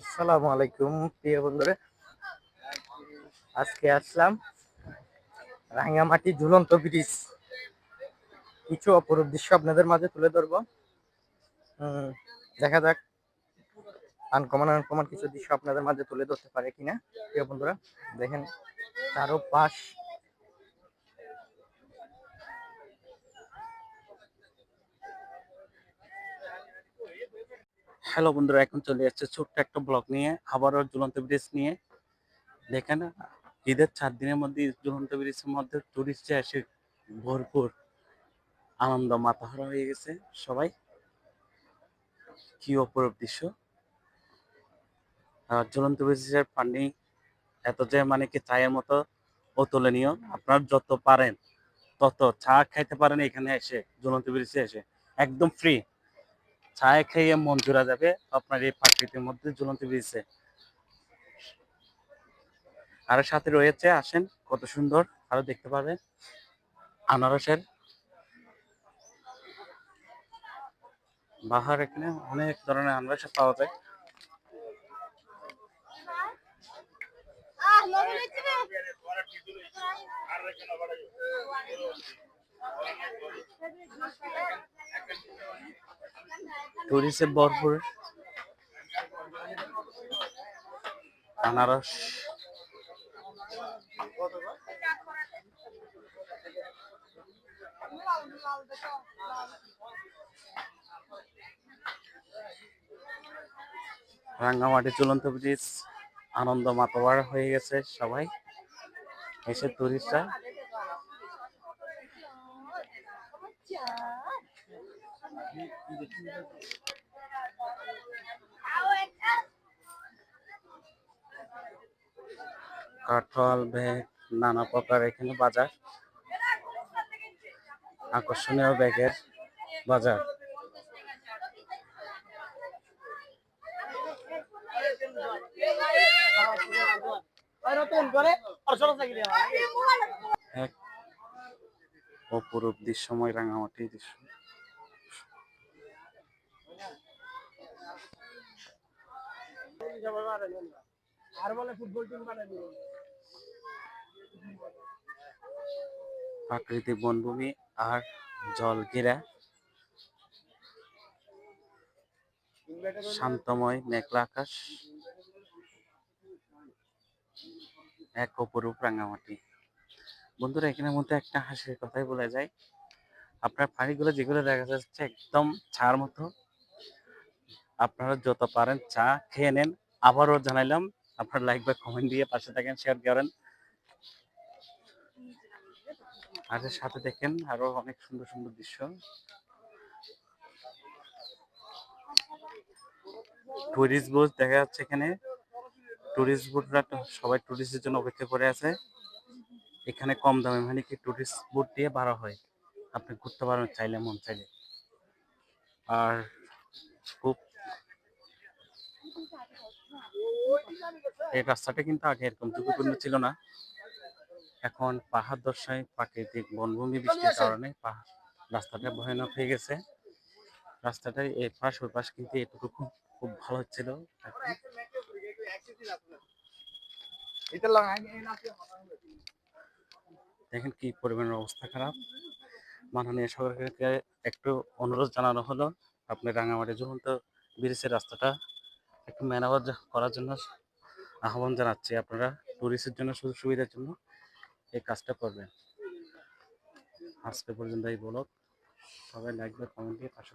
আসসালামু আলাইকুম, প্রিয় বন্ধুরা। আজকে আসলাম রাঙ্গামাটি ঝুলন্ত ব্রিজ। কিছু অপরূপ দৃশ্য আপনাদের মাঝে তুলে ধরবো। দেখা যাক, আনকমন আনকমন কিছু দৃশ্য আপনাদের মাঝে তুলে ধরতে পারে কিনা। প্রিয় বন্ধুরা, দেখেন চারো পাশ হ্যালো বন্ধুরা, এখন চলে যাচ্ছে ছোট্ট একটা ব্লগ নিয়ে, আবারও ঝুলন্ত ব্রিজ নিয়ে। দেখেন, ঈদের চার দিনের মধ্যে ঝুলন্ত ব্রিজের মধ্যে টুরিস্ট এসে ভরপুর আনন্দ, মাতাহারা হয়ে গেছে সবাই। কি অপরূপ দৃশ্য। আর ঝুলন্ত ব্রিজের পানি এত যে মানে কি চায়ের মতো অতুলনীয়। আপনার যত পারেন, তত চা খাইতে পারেন এখানে এসে ঝুলন্ত ব্রিজে এসে। একদম ফ্রি চায় খেয়ে মন জোড়া যাবে আপনার এই প্রাকৃতির মধ্যে ঝুলন্ত ব্রিজে আর সাথে রয়েছে, আসেন, কত সুন্দর, আরও দেখতে পাবেন, আনারসের বাহার এখানে অনেক ধরনের আনারস পাওয়া যায় viste? টুরিস্টে ভরপুর। আনারস। রাঙ্গামাটি চলন্ত ব্রিজ আনন্দ মাতবার হয়ে গেছে সবাই। এসে টুরিস্টরা কাঠল ব্যাগ নানা প্রকার এখানে বাজার। আকর্ষণীয় ব্যাগের বাজার। এক অপরূপ দৃশ্যময় রাঙামাটি দৃশ্য। প্রাকৃতিক বনভূমি আর জল ঘেরা শান্তময় মেঘলা আকাশ। এক অপরূপ রাঙামাটি। বন্ধুরা, এখানের মধ্যে একটা হাসির কথাই বলা যায়। আপনার পানিগুলো যেগুলো দেখা যাচ্ছে একদম ছার মতো। আপনারা যত পারেন চা খেয়ে নেন। আবারও জানাইলাম, আপনার লাইক বা কমেন্ট দিয়ে পাশে থাকেন শেয়ার করেন। আর সাথে দেখেন আরও অনেক সুন্দর সুন্দর দৃশ্য। টুরিস্ট বোট দেখা যাচ্ছে এখানে। টুরিস্ট বোটরা সবাই টুরিস্টের জন্য অপেক্ষা করে আছে। এখানে কম দামে মানে কি টুরিস্ট বোট দিয়ে ভাড়া হয়। আপনি ঘুরতে পারবেন চাইলে, মন চাইলে। আর খুব এই রাস্তাটা কিন্তু আগে এরকম ঝুঁকিপূর্ণ ছিল না। এখন পাহাড় দর্শায় প্রাকৃতিক বনভূমি বৃষ্টির কারণে পাহাড় রাস্তাটা ভয়ানক হয়ে গেছে। রাস্তাটা এই পাশ ওই পাশ কিন্তু এটুকু খুব খুব ভালো হচ্ছিল। এখন দেখেন কি পরিমাণের অবস্থা খারাপ। মাননীয় সরকারকে একটু অনুরোধ জানানো হলো আপনি রাঙামাটি ঝুলন্ত ব্রিজের রাস্তাটা একটু মেরামত করার জন্য আহ্বান জানাচ্ছি আপনারা টুরিস্টের জন্য সুযোগ সুবিধার জন্য এই কাজটা করবেন। আজকে পর্যন্ত এই বলক সবাই লাইক বা কমেন্ট দিয়ে পাশে